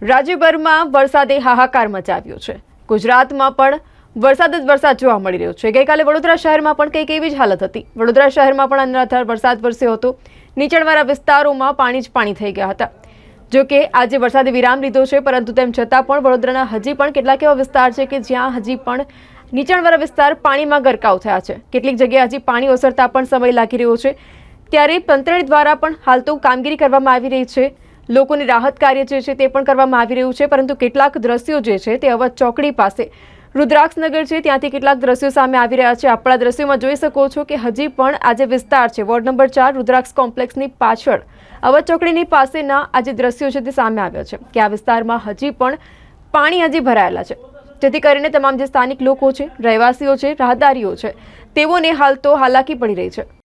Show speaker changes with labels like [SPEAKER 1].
[SPEAKER 1] રાજ્યભરમાં વરસાદે હાહાકાર મચાવ્યો છે. ગુજરાતમાં પણ વરસાદ જ વરસાદ જોવા મળી રહ્યો છે. ગઈકાલે વડોદરા શહેરમાં પણ કંઈક એવી જ હાલત હતી. વડોદરા શહેરમાં પણ અનરાધાર વરસાદ વરસ્યો હતો. નીચાણવાળા વિસ્તારોમાં પાણી જ પાણી થઈ ગયા હતા. જો કે આજે વરસાદે વિરામ લીધો છે, પરંતુ તેમ છતાં પણ વડોદરાના હજી પણ કેટલાક એવા વિસ્તાર છે કે જ્યાં હજી પણ નીચાણવાળા વિસ્તાર પાણીમાં ગરકાવ થયા છે. કેટલીક જગ્યાએ હજી પાણી ઓસરતા પણ સમય લાગી રહ્યો છે. ત્યારે તંત્ર દ્વારા પણ હાલ તો કામગીરી કરવામાં આવી રહી છે. લોકોની રાહત કાર્ય જે છે તે પણ કરવામાં આવી રહ્યું છે, પરંતુ કેટલાક દ્રશ્યો જે છે તે અવધ ચોકડી પાસે. રુદ્રાક્ષનગર છે, ત્યાંથી કેટલાક દ્રશ્યો સામે આવી રહ્યા છે. આપણા દ્રશ્યોમાં જોઈ શકો છો કે હજી પણ આ જે વિસ્તાર છે. વોર્ડ નંબર ચાર રુદ્રાક્ષ કોમ્પ્લેક્સની પાછળ. અવધ ચોકડીની પાસેના આ જે દ્રશ્યો છે તે સામે આવ્યા છે કે આ વિસ્તારમાં હજી પણ પાણી હજી ભરાયેલા છે. જેથી કરીને તમામ જે સ્થાનિક લોકો છે, રહેવાસીઓ છે, રાહદારીઓ છે, તેઓને હાલ તો હાલાકી પડી રહી છે.